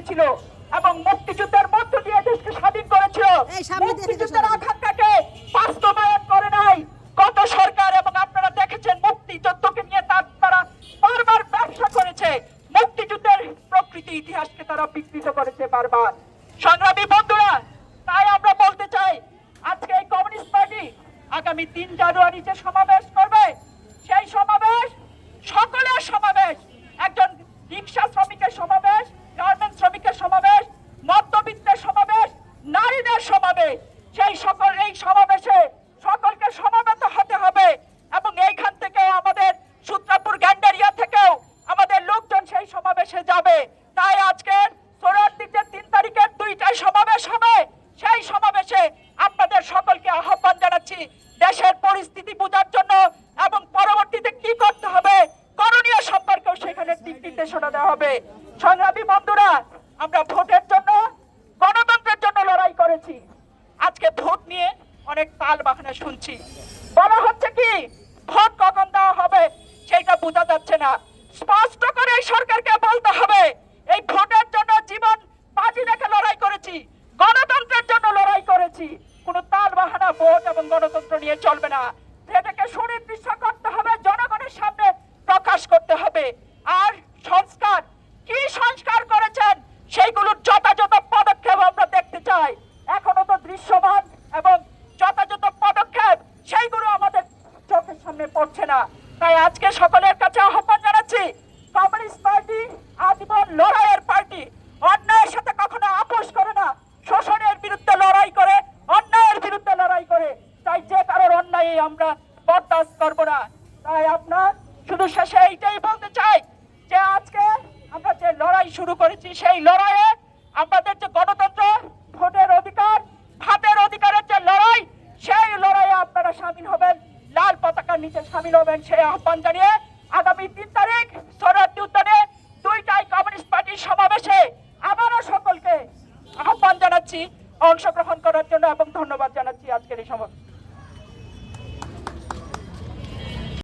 দিয়েছিল এবং মুক্তিযুদ্ধের মধ্য দিয়ে দেশকে স্বাধীন করেছিল। মুক্তিযুদ্ধের আকাঙ্ক্ষাকে বাস্তবায়ন করে নাই। গত সরকার এবং আপনারা দেখেছেন মুক্তিযুদ্ধকে নিয়ে তার তারা বারবার ব্যবসা করেছে। মুক্তিযুদ্ধের প্রকৃতি ইতিহাসকে তারা বিকৃত করেছে বারবার। সংগ্রামী বন্ধুরা তাই আমরা বলতে চাই আজকে এই কমিউনিস্ট পার্টি আগামী তিন জানুয়ারি যে সমাবেশ করবে সেই সমাবেশ সকলের সমাবেশ একজন রিক্সা শ্রমিকের সমাবেশ গার্মেন্ট শ্রমিকের সমাবেশ মধ্যবিত্তের সমাবেশ নারীদের সমাবেশ সেই সকল, এই সমাবেশে সকলকে সমাবেত হতে হবে এবং এইখান থেকে আমাদের সূত্রাপুর গ্যান্ডারিয়া থেকেও আমাদের লোকজন সেই সমাবেশে যাবে। তাই আজকে সোনারদিতে তিন তারিখের দুইটায় সমাবেশ হবে। সেই সমাবেশে আপনাদের সকলকে আহ্বান জানাচ্ছি দেশের পরিস্থিতি বোঝার জন্য এবং পরবর্তীতে কি করতে হবে, করণীয় সম্পর্কেও সেখানে দিক নির্দেশনা দেওয়া হবে। সংগ্রামী বন্ধুরা, আমরা ভোটের জন্য গণতন্ত্রের জন্য লড়াই করেছি আজকে ভোট নিয়ে তাল বাহানা শুনছি। বলা হচ্ছে কি, ভোট কখন দেওয়া হবে সেটা বোঝা যাচ্ছে না। স্পষ্ট করে সরকারকে বলতে হবে, এই ভোটের জন্য জীবন বাজি রেখে লড়াই করেছি, গণতন্ত্রের জন্য লড়াই করেছি। কোনো তাল বাহানা, ভোট এবং গণতন্ত্র নিয়ে চলবে না। এটাকে সুনির্দিষ্ট করতে হবে, জনগণের সামনে প্রকাশ করতে হবে। আর সংস্কার, কি সংস্কার করেছেন সেইগুলোর যথাযথ পদক্ষেপ আমরা দেখতে চাই। এখনও তো দৃশ্যমান এবং যথাযথ পদক্ষেপ সেইগুলো আমাদের পড়ছে না। তাই আজকে সকলের কাছে আহ্বান জানাচ্ছি, কমিউনিস্ট পার্টি আজীবন লড়াইয়ের পার্টি, অন্যায়ের সাথে কখনো আপোষ করে না, শোষণের বিরুদ্ধে লড়াই করে, অন্যায়ের বিরুদ্ধে লড়াই করে। তাই যে কারোর অন্যায় আমরা বরদাস্ত করব না। তাই আপনার শুধু শেষে এইটাই বলতে চাই যে আজকে আমরা যে লড়াই শুরু করেছি, সেই লড়াইয়ে আমাদের যে গণতন্ত্র ভোটের অধিকার ভাতের অধিকারের যে লড়াই সেই লড়াইয়ে আপনারা সামিল হবেন নিচে সামিল হবেন সেই আহ্বান জানিয়ে আগামী তিন তারিখ সোনারদি উদ্যানে দুইটাই কমিউনিস্ট পার্টির সমাবেশে আবারও সকলকে আহ্বান জানাচ্ছি, অংশগ্রহণ করার জন্য এবং ধন্যবাদ জানাচ্ছি আজকের এই সমাবেশ।